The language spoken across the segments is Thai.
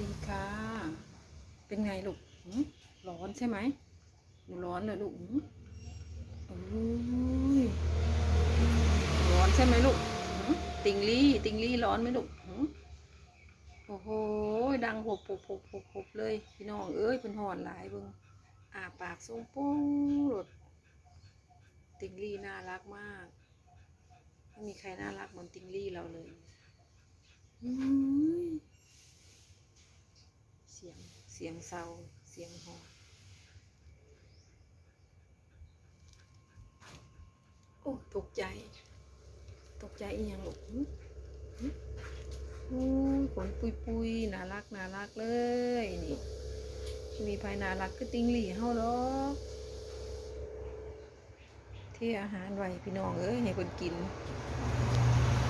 ดีค่ะ เป็นไงลูกหืมร้อนใช่ไหมหนูร้อนเลยลูกหืมโอ้ยร้อนใช่ไหมลูกหืมติงลี่ ติงลี่ร้อนไหมลูกหืมโอ้โห ดังหบหบหบหบหบเลย พี่น้อง เอ้ยเป็นหอนหลายเบิ่งอาปากทรงปุ้งหลดติงลี่น่ารักมาก ไม่มีใครน่ารักเหมือนติงลี่เราเลย อืม เสียง เสียงเศร้าเสียงหอโอ้ตกใจ ตกใจอีหยังลูกหึหึโอ้ขนปุยปุยน่ารักน่ารักเลยนี่มีภายน่ารักคือติงหลี่เฮาหรอกที่อาหารไว้พี่น้องเอ้ยให้เพิ่นกิน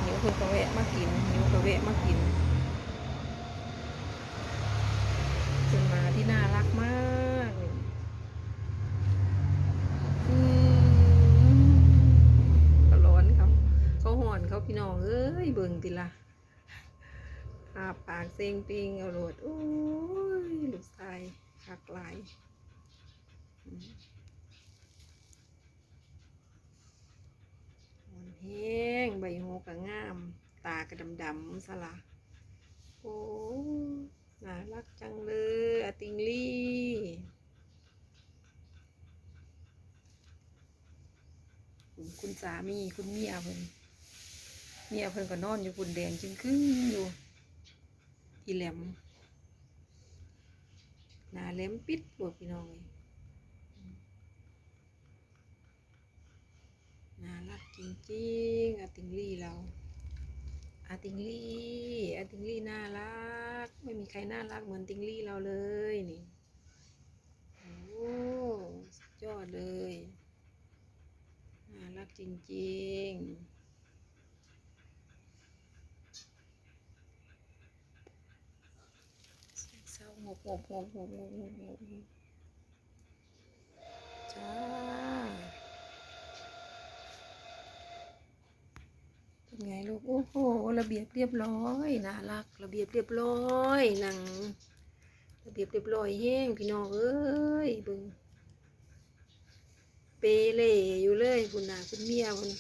หิวเพิ่นก็แวะมากินหิว เขาพี่น้องเอ้ยเบิ่งติละอาปากเซ็งปิงเอาโหลดโอ้ยลูกชายหักหลายมหอนแห้งใบหูกะงาม ตากระดำๆสละโอ้น่ารักจังเลยอติงลี่คุณคุณสามี คุณเมียเพิ่น เมียเพิ่นก็นอนอยู่คุณแดงจึงครึ่งอยู่อีแหลมหนาแหลมปิดปวดพี่น้องเลยน่ารักจริงๆอะติงลี่เราอาติงลี่อาติงลี่น่ารัก ไม่มีใครน่ารักเหมือนติงลี่เราเลยนี่โอ้ยอดเลยน่ารักจริงๆเสียงเศร้างบงบงบงบงบงบงบ จ้าเป็นไงลูก โอ้โห ระเบียบเรียบร้อย น่ารัก ระเบียบเรียบร้อยหนัง ระเบียบเรียบร้อยแห้งพี่น้องเอ้ยบึงเปเล่อยู่เลยคุณน่ะคุณเมียคุณ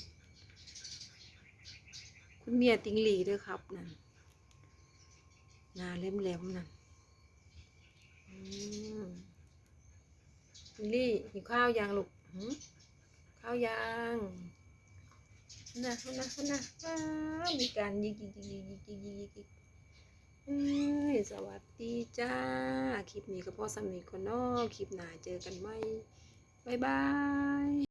คุณเมียติงหลีด้อครับนั่นน้าแหลมๆนั่น ลิลี่หิวข้าวยังลูกข้าวยังนะนะนะว้าวมีการยิกยิกยิกยิกยิกยิกยิกยิกสวัสดีจ้า คลิปนี้ก็พอสำนีก่อนนอกคลิปหน้าเจอกันไหมบ๊ายบาย